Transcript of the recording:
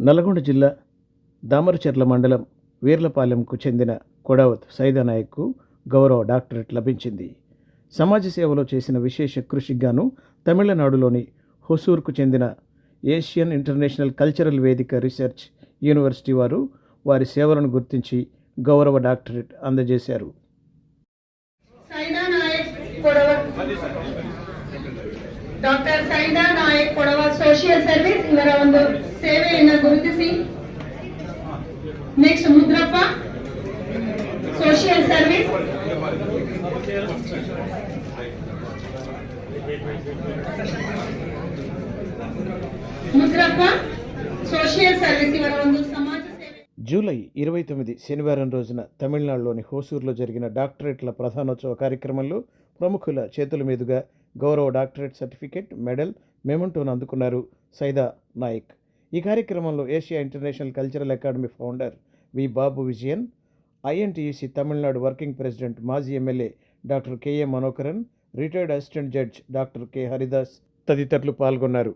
నల్గొండ జిల్లా దామరచెర్ల మండలం వీర్లపాలెంకు చెందిన కొడావత్ సైదానాయక్కు గౌరవ డాక్టరేట్ లభించింది. సమాజ సేవలో చేసిన విశేష కృషికి గాను తమిళనాడులోని హుసూర్కు చెందిన ఏషియన్ ఇంటర్నేషనల్ కల్చరల్ వేదిక రీసెర్చ్ యూనివర్సిటీ వారు వారి సేవలను గుర్తించి గౌరవ డాక్టరేట్ అందజేశారు. డాక్టర్ సైదా నాయక్ ಸರ್ವಿಸ್ ಇವರ ಒಂದು ಸೇವೆಯನ್ನು ಗುರುತಿಸಿ next Mudrappa social service Mudrappa social service ಇವರ ಒಂದು ಸಮಾಜ ಸೇವೆ జూలై ఇరవై తొమ్మిది శనివారం రోజున తమిళనాడులోని హోసూరులో జరిగిన డాక్టరేట్ల ప్రధానోత్సవ కార్యక్రమంలో ప్రముఖుల చేతుల మీదుగా గౌరవ డాక్టరేట్ సర్టిఫికేట్ మెడల్ మెమంటోను అందుకున్నారు సైదా నాయక్ ఈ కార్యక్రమంలో Asia international cultural academy founder V Babu Vijayan INTUC Tamil Nadu working president మాజీ MLA doctor KA Manokaran retired assistant judge doctor K Haridas తదితరులు పాల్గొన్నారు.